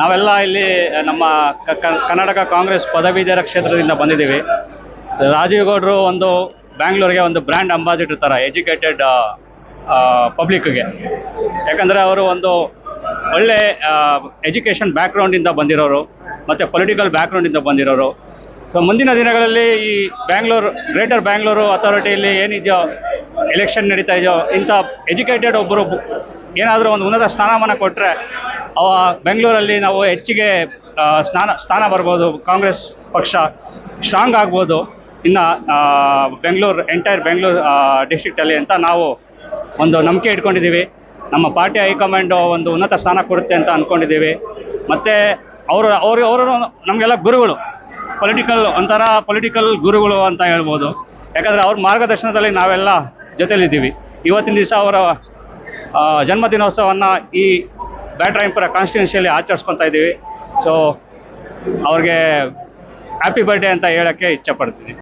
ನಾವೆಲ್ಲ ಇಲ್ಲಿ ನಮ್ಮ ಕರ್ನಾಟಕ ಕಾಂಗ್ರೆಸ್ ಪದವೀಧರ ಕ್ಷೇತ್ರದಿಂದ ಬಂದಿದ್ದೀವಿ. ರಾಜೀವ್ ಗೌಡರು ಒಂದು ಬ್ಯಾಂಗ್ಳೂರಿಗೆ ಒಂದು ಬ್ರ್ಯಾಂಡ್ ಅಂಬಾಸಿಡರ್ ಥರ ಎಜುಕೇಟೆಡ್ ಪಬ್ಲಿಕ್ಗೆ ಯಾಕಂದರೆ ಅವರು ಒಂದು ಒಳ್ಳೆ ಎಜುಕೇಷನ್ ಬ್ಯಾಕ್ಗ್ರೌಂಡಿಂದ ಬಂದಿರೋರು, ಮತ್ತು ಪೊಲಿಟಿಕಲ್ ಬ್ಯಾಕ್ಗ್ರೌಂಡಿಂದ ಬಂದಿರೋರು. ಸೊ ಮುಂದಿನ ದಿನಗಳಲ್ಲಿ ಈ ಬ್ಯಾಂಗ್ಳೂರು ಗ್ರೇಟರ್ ಬ್ಯಾಂಗ್ಳೂರು ಅಥಾರಿಟಿಯಲ್ಲಿ ಏನಿದೆಯೋ ಎಲೆಕ್ಷನ್ ನಡೀತಾ ಇದೆಯೋ, ಇಂಥ ಎಜುಕೇಟೆಡ್ ಒಬ್ಬರು ಏನಾದರೂ ಒಂದು ಉನ್ನತ ಸ್ಥಾನಮಾನ ಕೊಟ್ಟರೆ ಅವ ಬೆಂಗಳೂರಲ್ಲಿ ನಾವು ಹೆಚ್ಚಿಗೆ ಸ್ನಾನ, ಸ್ಥಾನ ಬರ್ಬೋದು. ಕಾಂಗ್ರೆಸ್ ಪಕ್ಷ ಸ್ಟ್ರಾಂಗ್ ಆಗ್ಬೋದು. ಇನ್ನು ಬೆಂಗಳೂರು ಎಂಟೈರ್ ಬೆಂಗಳೂರು ಡಿಸ್ಟ್ರಿಕ್ಟಲ್ಲಿ ಅಂತ ನಾವು ಒಂದು ನಂಬಿಕೆ ಇಟ್ಕೊಂಡಿದ್ದೀವಿ. ನಮ್ಮ ಪಾರ್ಟಿ ಹೈಕಮಾಂಡು ಒಂದು ಉನ್ನತ ಸ್ಥಾನ ಕೊಡುತ್ತೆ ಅಂತ ಅಂದ್ಕೊಂಡಿದ್ದೀವಿ ಮತ್ತು ಅವರು ಅವರು ಅವರು ನಮಗೆಲ್ಲ ಗುರುಗಳು. ಪೊಲಿಟಿಕಲ್ ಒಂಥರ ಪೊಲಿಟಿಕಲ್ ಗುರುಗಳು ಅಂತ ಹೇಳ್ಬೋದು. ಯಾಕಂದರೆ ಅವ್ರ ಮಾರ್ಗದರ್ಶನದಲ್ಲಿ ನಾವೆಲ್ಲ ಜೊತೆಲಿದ್ದೀವಿ. ಇವತ್ತಿನ ದಿವಸ ಅವರ ಜನ್ಮದಿನೋತ್ಸವವನ್ನು ಈ ಬ್ಯಾಟ್ರಾಯಂಪುರ ಕಾನ್ಸ್ಟಿಟ್ಯೂನ್ಸಿಯಲ್ಲಿ ಆಚರಿಸ್ಕೊತಾ ಇದ್ದೀವಿ. ಸೊ ಅವ್ರಿಗೆ ಹ್ಯಾಪಿ ಬರ್ಡೇ ಅಂತ ಹೇಳೋಕ್ಕೆ ಇಚ್ಛಪಡ್ತೀನಿ